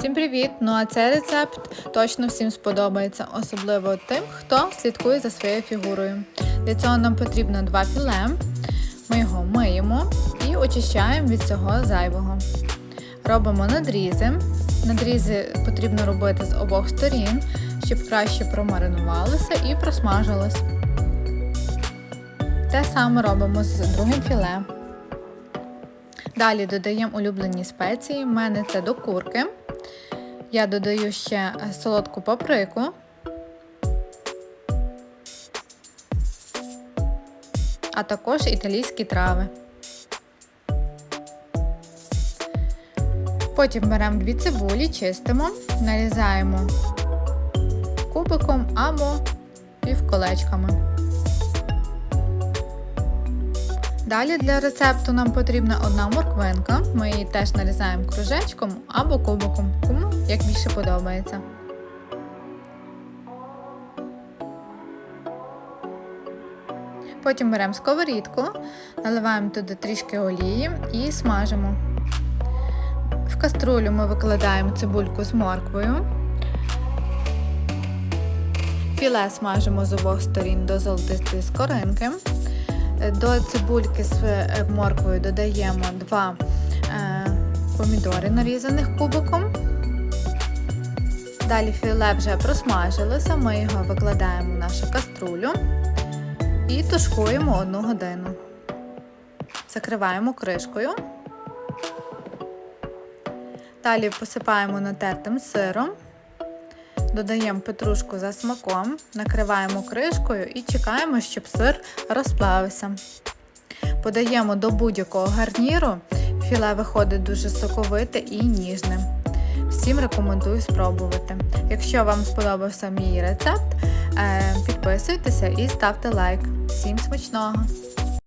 Всім привіт! Ну а цей рецепт точно всім сподобається, особливо тим, хто слідкує за своєю фігурою. Для цього нам потрібно два філе. Ми його миємо і очищаємо від всього зайвого. Робимо надрізи. Надрізи потрібно робити з обох сторін, щоб краще промаринувалося і просмажилось. Те саме робимо з другим філе. Далі додаємо улюблені спеції. У мене це до курки. Я додаю ще е, солодку паприку. А також італійські трави. Потім беремо дві цибулі, чистимо, нарізаємо кубиком або півколечками. Далі для рецепту нам потрібна одна морквинка. Ми її теж нарізаємо кружечком або кубиком, кому як більше подобається. Потім беремо сковорідку, наливаємо туди трішки олії і смажимо. В каструлю ми викладаємо цибульку з морквою. Філе смажимо з обох сторін до золотистої скоринки. До цибульки з е, морквою додаємо два е, помідори нарізаних кубиком. Далі філе вже просмажилося, ми його викладаємо в нашу каструлю і тушкуємо одну годину. Закриваємо кришкою. Далі посипаємо натертим сиром. Додаємо петрушку за смаком, накриваємо кришкою і чекаємо, щоб сир розплавився. Подаємо до будь-якого гарніру. Філе виходить дуже соковите і ніжне. Всім рекомендую спробувати. Якщо вам сподобався мій рецепт, підписуйтеся і ставте лайк. Всім смачного!